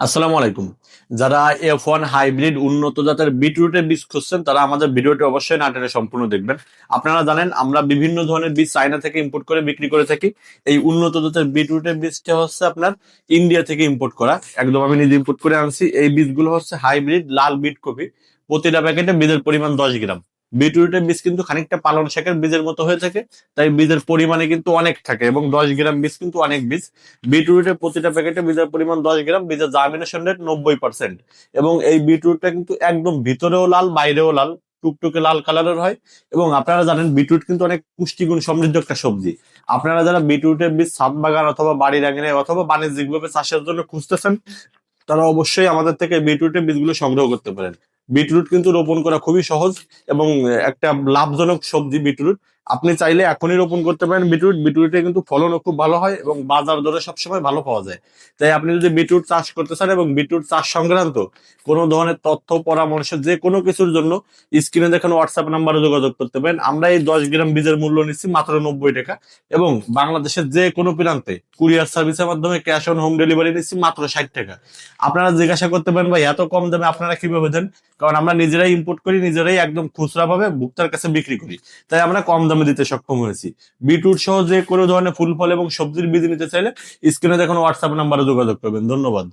আসসালামু আলাইকুম। যারা এফ ওয়ান হাইব্রিড উন্নত জাতের বিটরুটের বীজ খুঁজছেন, তারা আমাদের ভিডিওটি অবশ্যই নাটেনে সম্পূর্ণ দেখবেন। আপনারা জানেন, আমরা বিভিন্ন ধরনের বীজ চায়না থেকে ইম্পোর্ট করে বিক্রি করে থাকি। এই উন্নত জাতের বিটরুটের বীজটা হচ্ছে আপনার ইন্ডিয়া থেকে ইম্পোর্ট করা। একদম আমি নিজে ইম্পোর্ট করে আনছি। এই বীজগুলো হচ্ছে হাইব্রিড লাল বিট কপি। প্রতিটা প্যাকেটে বীজের পরিমাণ দশ গ্রাম। বিটরুটের বীজ কিন্তু খানিকটা পালন শাকের বীজের মতো হয়ে থাকে, তাই বীজের পরিমাণে কিন্তু অনেক থাকে এবং দশ গ্রাম বীজ কিন্তু অনেক বীজ। বিটরুটের প্রতিটা প্যাকেটে বীজের পরিমাণ দশ গ্রাম, বীজের জার্মিনেশন রেট নব্বই পার্সেন্ট এবং এই বিটরুটটা কিন্তু একদম ভিতরেও লাল, বাইরেও লাল, টুকটুকে লাল কালারের হয় এবং আপনারা জানেন বিটরুট কিন্তু অনেক পুষ্টিগুণ সমৃদ্ধ একটা সবজি। আপনারা যারা বিটরুটের বীজ ছাদ বাগান অথবা বাড়ির আঙিনায় অথবা বাণিজ্যিকভাবে চাষের জন্য খুঁজতেছেন, তারা অবশ্যই আমাদের থেকে বিটরুটের বীজগুলো সংগ্রহ করতে পারেন। বিটরুট কিন্তু রোপণ করা খুবই সহজ এবং একটা লাভজনক সবজি বিটরুট। আপনি চাইলে এখনই রোপণ করতে পারেন। বিটরুট, বিটরুটে কিন্তু ফলনও খুব ভালো হয় এবং বাজার দরে সবসময় ভালো পাওয়া যায়। তাই আপনি যদি বিটরুট চাষ করতে চান এবং বিটরুট চাষ সংক্রান্ত কোনো ধরনের তথ্য, পরামর্শ যে কোনো কিছুর জন্য স্ক্রিনে দেখানো হোয়াটসঅ্যাপ নাম্বারে যোগাযোগ করতে পারেন। আমরা এই দশ গ্রাম বীজের মূল্য নিচ্ছি মাত্র নব্বই টাকা এবং বাংলাদেশের যে কোনো প্রান্তে কুরিয়ার সার্ভিসের মাধ্যমে ক্যাশ অন হোম ডেলিভারি নিচ্ছি মাত্র ষাট টাকা। আপনারা জিজ্ঞাসা করতে পারেন, ভাই, এত কম দামে আপনারা কীভাবে দেন? কারণ আমরা নিজেরাই ইম্পোর্ট করি, নিজেরাই একদম খুচরা ভাবে ভুক্তার কাছে বিক্রি করি। তাই আমরা কম দামে দিতে সক্ষম হয়েছি। বিটরুট সহ যে কোনো ধরনের ফুল, ফল এবং সবজির বীজ নিতে চাইলে স্ক্রিনে দেখুন হোয়াটসঅ্যাপ নাম্বারে যোগাযোগ করবেন। ধন্যবাদ।